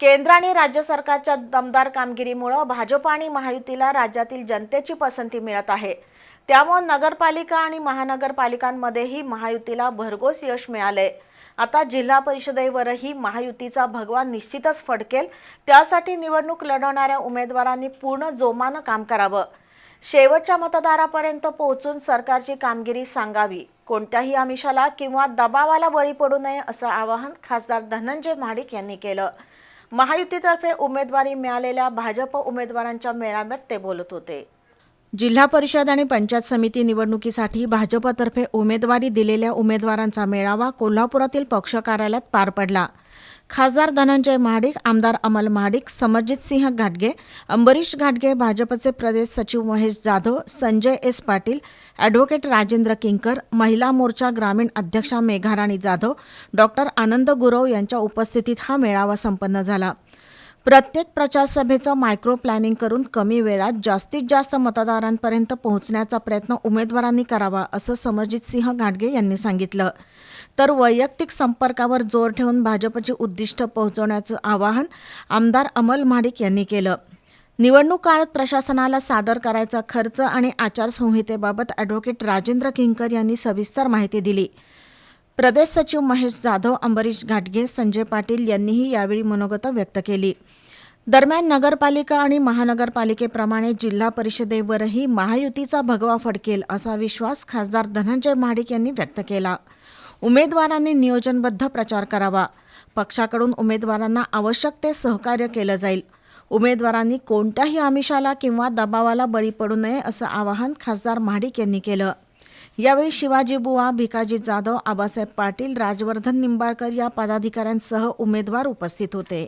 केंद्र आणि राज्य सरकारच्या दमदार कामगिरीमुळं भाजप आणि महायुतीला राज्यातील जनतेची पसंती मिळत आहे. त्यामुळे नगरपालिका आणि महानगरपालिकांमध्येही महायुतीला भरघोस यश मिळाले आता जिल्हा परिषदेवरही महायुतीचा भगवा निश्चितच फडकेल त्यासाठी निवडणूक लढवणाऱ्या उमेदवारांनी पूर्ण जोमानं काम करावं. शेवटच्या मतदारापर्यंत पोहोचून सरकारची कामगिरी सांगावी. कोणत्याही आमिषाला किंवा दबावाला बळी पडू नये असं आवाहन खासदार धनंजय महाडिक यांनी केलं. महायुतीतर्फे उमेदवारी मिळालेल्या भाजप उमेदवारांच्या मेळाव्यात ते बोलत होते. जिल्हा परिषद आणि पंचायत समिती निवडणुकीसाठी भाजपतर्फे उमेदवारी दिलेल्या उमेदवारांचा मेळावा कोल्हापुरातील पक्ष कार्यालयात पार पडला. खासदार धनंजय महाडिक आमदार अमल महाडिक समरजित सिंह घाटगे अंबरीश घाटगे भाजपचे प्रदेश सचिव महेश जाधव संजय एस पाटील ॲडव्होकेट राजेंद्र किंकर महिला मोर्चा ग्रामीण अध्यक्षा मेघाराणी जाधव डॉक्टर आनंद गुरव यांच्या उपस्थितीत हा मेळावा संपन्न झाला. प्रत्येक प्रचारसभेचं मायक्रो प्लॅनिंग करून कमी वेळात जास्तीत जास्त मतदारांपर्यंत पोहोचण्याचा प्रयत्न उमेदवारांनी करावा असं समरजित सिंह घाटगे यांनी सांगितलं. तर वैयक्तिक संपर्कावर जोर ठेवून भाजपची उद्दिष्ट पोहोचवण्याचं आवाहन आमदार अमल महाडिक यांनी केलं. निवडणूक काळात प्रशासनाला सादर करायचा खर्च आणि आचारसंहितेबाबत ॲडव्होकेट राजेंद्र किंकर यांनी सविस्तर माहिती दिली. प्रदेश सचिव महेश जाधव अंबरीश घाटगे संजय पाटील यांनीही यावेळी मनोगत व्यक्त केली. दरम्यान नगरपालिका आणि महानगरपालिकेप्रमाणे जिल्हा परिषदेवरही महायुतीचा भगवा फडकेल असा विश्वास खासदार धनंजय महाडिक यांनी व्यक्त केला. उमेदवारांनी नियोजनबद्ध प्रचार करावा. पक्षाकडून उमेदवारांना आवश्यक ते सहकार्य केलं जाईल. उमेदवारांनी कोणत्याही आमिषाला किंवा दबावाला बळी पडू नये असं आवाहन खासदार महाडिक यांनी केलं. यावेळी शिवाजी बुवा भिकाजी जाधव आबासाहेब पाटील राजवर्धन निंबाळकर या पदाधिकाऱ्यांसह उमेदवार उपस्थित होते.